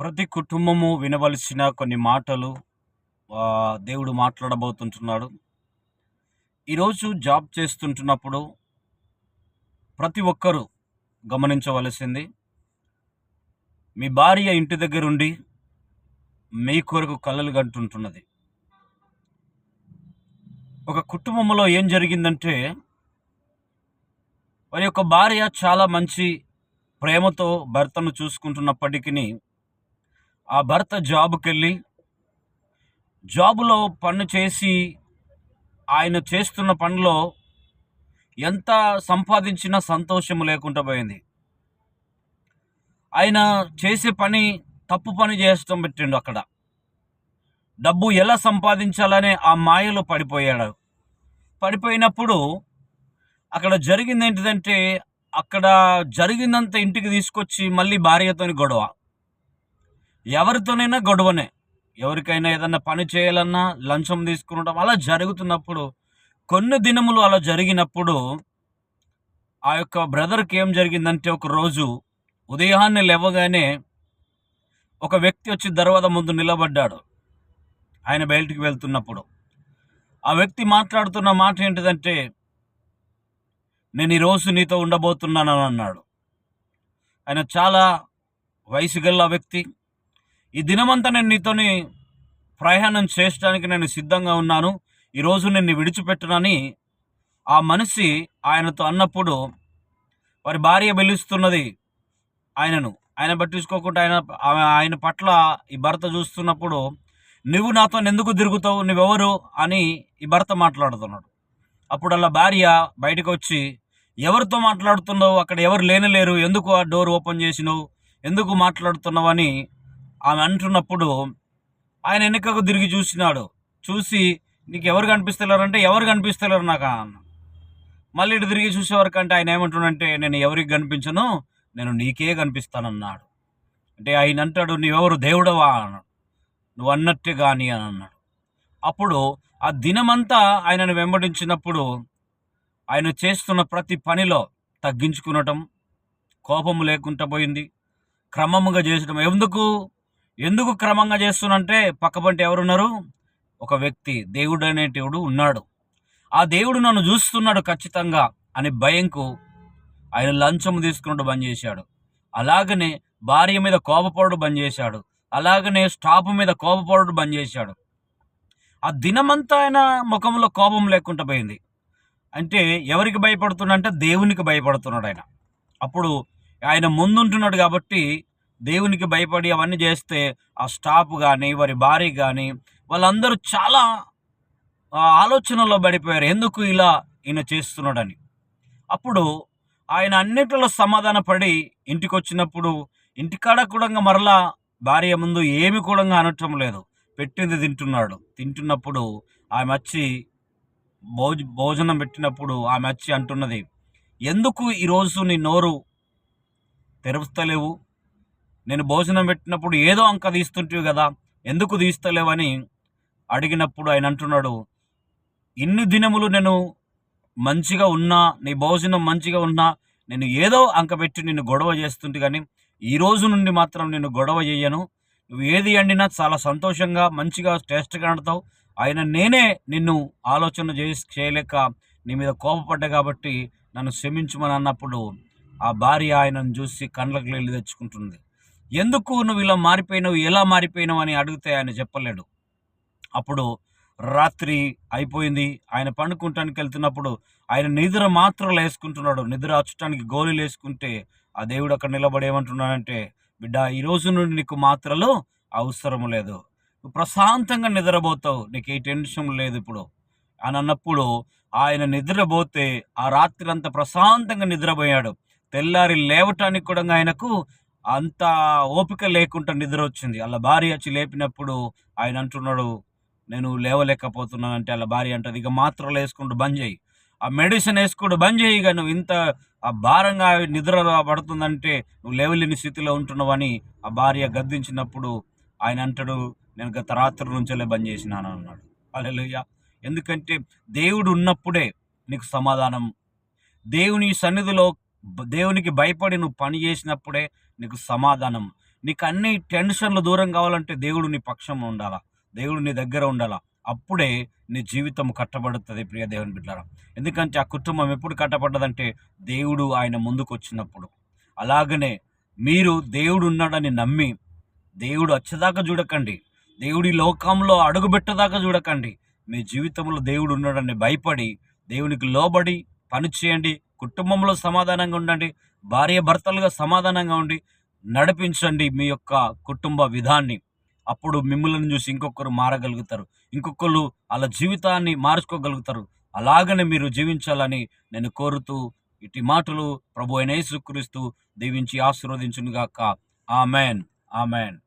ప్రతి కుటుంబము వినవలసిన కొన్ని మాటలు దేవుడు మాట్లాడబోతుంటున్నాడు. ఈరోజు జాబ్ చేస్తుంటున్నప్పుడు ప్రతి ఒక్కరూ గమనించవలసింది మీ భార్య ఇంటి దగ్గరుండి మీ కొరకు కళ్ళలు గంటుంటున్నది. ఒక కుటుంబంలో ఏం జరిగిందంటే వారి యొక్క భార్య చాలా మంచి ప్రేమతో భర్తను చూసుకుంటున్నప్పటికీ ఆ భర్త జాబుకి వెళ్ళి జాబులో పన్ను చేసి ఆయన చేస్తున్న పనిలో ఎంత సంపాదించినా సంతోషము లేకుండా పోయింది. ఆయన చేసే పని తప్పు పని చేస్తూ పెట్టిండు అక్కడ. డబ్బు ఎలా సంపాదించాలనే ఆ మాయలో పడిపోయాడు. పడిపోయినప్పుడు అక్కడ జరిగింది ఏంటిదంటే అక్కడ జరిగిందంత ఇంటికి తీసుకొచ్చి మళ్ళీ భార్యతోని గొడవ. ఎవరితోనైనా గొడవనే. ఎవరికైనా ఏదన్నా పని చేయాలన్నా లంచం తీసుకుంటాం అలా జరుగుతున్నప్పుడు కొన్ని దినములు అలా జరిగినప్పుడు ఆ యొక్క బ్రదర్కి ఏం జరిగిందంటే ఒక రోజు ఉదయాన్నే లేవగానే ఒక వ్యక్తి వచ్చి దర్వాజ ముందు నిలబడ్డాడు. ఆయన బయటికి వెళ్తున్నప్పుడు. ఆ వ్యక్తి మాట్లాడుతున్న మాట ఏంటిదంటే నేను ఈరోజు నీతో ఉండబోతున్నాను అని అన్నాడు. ఆయన చాలా వయసు గల వ్యక్తి. ఈ దినమంతా నేను నీతోని ప్రయాణం చేయడానికి నేను సిద్ధంగా ఉన్నాను. ఈరోజు నిన్ను విడిచిపెట్టునని ఆ మనిషి ఆయనతో అన్నప్పుడు వారి భార్య పిలుస్తున్నది ఆయనను. ఆయన పట్టించుకోకుండా ఆయన ఆమె- ఆయన పట్ల ఈ భర్త చూస్తున్నప్పుడు నువ్వు నాతో ఎందుకు తిరుగుతావు? నువ్వెవరు? అని ఈ భర్త మాట్లాడుతున్నాడు. అప్పుడు అలా భార్య బయటకు వచ్చి ఎవరితో మాట్లాడుతున్నావు? అక్కడ ఎవరు లేనలేరు ఎందుకు ఆ డోర్ ఓపెన్ చేసినావు? ఎందుకు మాట్లాడుతున్నావు అని ఆమె అంటున్నప్పుడు ఆయన వెనుకకు తిరిగి చూసినాడు. చూసి నీకు ఎవరు కనిపిస్తలేరంటే ఎవరు కనిపిస్తలేరు నాకు అన్న. మళ్ళీ ఇటు తిరిగి చూసేవరకంటే ఆయన ఏమంటున్నాడంటే నేను ఎవరికి కనిపించను? నేను నీకే కనిపిస్తానన్నాడు. అంటే ఆయన అంటాడు నీవెవరు దేవుడవా? అన్నాడు. నువ్వు అన్నట్టే కానీ అని అన్నాడు. అప్పుడు ఆ దినమంతా ఆయనను వెంబడించినప్పుడు ఆయన చేస్తున్న ప్రతి పనిలో తగ్గించుకునటం కోపము లేకుండా పోయింది. క్రమంగా చేసడం ఎందుకు? ఎందుకు క్రమంగా చేస్తున్నంటే పక్కపంటి ఎవరున్నారు? ఒక వ్యక్తి దేవుడు అనేటివుడు ఉన్నాడు. ఆ దేవుడు నన్ను చూస్తున్నాడు ఖచ్చితంగా అని భయంకు ఆయన లంచము తీసుకున్నట్టు బంద్ చేశాడు. అలాగనే భార్య మీద కోపపడు బంద్ చేశాడు. అలాగనే స్టాప్ మీద కోపపడు బంద్ చేశాడు. ఆ దినమంతా ఆయన ముఖంలో కోపం లేకుండా పోయింది. అంటే ఎవరికి భయపడుతున్నాడంటే దేవునికి భయపడుతున్నాడు ఆయన. అప్పుడు ఆయన ముందుంటున్నాడు కాబట్టి దేవునికి భయపడి అవన్నీ చేస్తే ఆ స్టాఫ్ కానీ వారి భార్య కానీ వాళ్ళందరూ చాలా ఆలోచనలో పడిపోయారు. ఎందుకు ఇలా ఈయన చేస్తున్నాడని? అప్పుడు ఆయన అన్నిటిలో సమాధాన పడి ఇంటికి వచ్చినప్పుడు ఇంటికాడ కూడా మరలా భార్య ముందు ఏమి కూడా అనటం లేదు. పెట్టింది తింటున్నాడు. తింటున్నప్పుడు ఆమె వచ్చి భోజ భోజనం పెట్టినప్పుడు ఆమె వచ్చి అంటున్నది ఎందుకు ఈరోజు నీ నోరు తెరుస్తలేవు? నేను భోజనం పెట్టినప్పుడు ఏదో అంక తీస్తుంటివి కదా ఎందుకు తీస్తలేవని అడిగినప్పుడు ఆయన అంటున్నాడు ఇన్ని దినములు నేను మంచిగా ఉన్నా నీ భోజనం మంచిగా ఉన్నా నేను ఏదో అంక పెట్టి నిన్ను గొడవ చేస్తుంటే కానీ ఈ రోజు నుండి మాత్రం నేను గొడవ చేయను నువ్వు ఏది వండినా చాలా సంతోషంగా మంచిగా టేస్ట్గా వండుతావు. ఆయన నేనే నిన్ను ఆలోచన చేసి చేయలేక నీ మీద కోపపడ్డా కాబట్టి నన్ను క్షమించమని అన్నప్పుడు ఆ భార్య ఆయనను చూసి కళ్ళకు వెళ్ళి తెచ్చుకుంటుంది. ఎందుకు నువ్వు ఇలా మారిపోయినావు? ఎలా మారిపోయినావు? అని అడిగితే ఆయన చెప్పలేడు. అప్పుడు రాత్రి అయిపోయింది. ఆయన పండుకుంటానికి వెళ్తున్నప్పుడు ఆయన నిద్ర మాత్రలు వేసుకుంటున్నాడు. నిద్ర అచ్చటానికి గోళీలు వేసుకుంటే ఆ దేవుడు అక్కడ నిలబడి ఏమంటున్నాడంటే బిడ్డ ఈ రోజు నుండి నీకు మాత్రలు అవసరం లేదు. ప్రశాంతంగా నిద్రపోతావు. నీకు ఏ టెన్షన్ లేదు ఇప్పుడు. అని అన్నప్పుడు ఆయన నిద్రపోతే ఆ రాత్రి అంతా ప్రశాంతంగా నిద్రపోయాడు. తెల్లారి లేవటానికి కూడా ఆయనకు అంత ఓపిక లేకుండా నిద్ర వచ్చింది. అలా భార్య వచ్చి లేపినప్పుడు ఆయన అంటున్నాడు నేను లేవలేకపోతున్నానంటే అలా భార్య అంటది ఇక మాత్రలు వేసుకుంటూ బంద్ చేయి. ఆ మెడిసిన్ వేసుకుంటూ బంద్ చేయి ఇక నువ్వు ఇంత ఆ భారంగా నిద్ర పడుతుందంటే నువ్వు లేవలేని స్థితిలో ఉంటున్నావని ఆ భార్య గద్దించినప్పుడు ఆయన అంటాడు నేను గత రాత్రి నుంచెలే బంద్ చేసినాను అన్నాడు. అలెలుయ్య ఎందుకంటే దేవుడు ఉన్నప్పుడే నీకు సమాధానం. దేవుని సన్నిధిలో దేవునికి భయపడి నువ్వు పని చేసినప్పుడే నీకు సమాధానం. నీకు అన్ని టెన్షన్లు దూరం కావాలంటే దేవుడు నీ పక్షం ఉండాలా? దేవుడు నీ దగ్గర ఉండాలా? అప్పుడే నీ జీవితం కట్టబడుతుంది ప్రియ దేవుని బిడ్డారా ఎందుకంటే ఆ కుటుంబం ఎప్పుడు కట్టబడ్డదంటే దేవుడు ఆయన ముందుకు వచ్చినప్పుడు. అలాగనే మీరు దేవుడు ఉన్నాడని నమ్మి దేవుడు వచ్చేదాకా చూడకండి. దేవుడి లోకంలో అడుగుబెట్టదాకా చూడకండి. మీ జీవితంలో దేవుడు ఉన్నాడని భయపడి దేవునికి లోబడి పని చేయండి. కుటుంబంలో సమాధానంగా ఉండండి. భార్య భర్తలుగా సమాధానంగా ఉండి నడిపించండి మీ యొక్క కుటుంబ విధాన్ని. అప్పుడు మిమ్మల్ని చూసి ఇంకొకరు మారగలుగుతారు. ఇంకొకరు వాళ్ళ జీవితాన్ని మార్చుకోగలుగుతారు. అలాగనే మీరు జీవించాలని నేను కోరుతూ ఇటు మాటలు ప్రభు అయిన యేసుక్రీస్తు దీవించి ఆశీర్వదించునుగాక. ఆమెన్. ఆమెన్.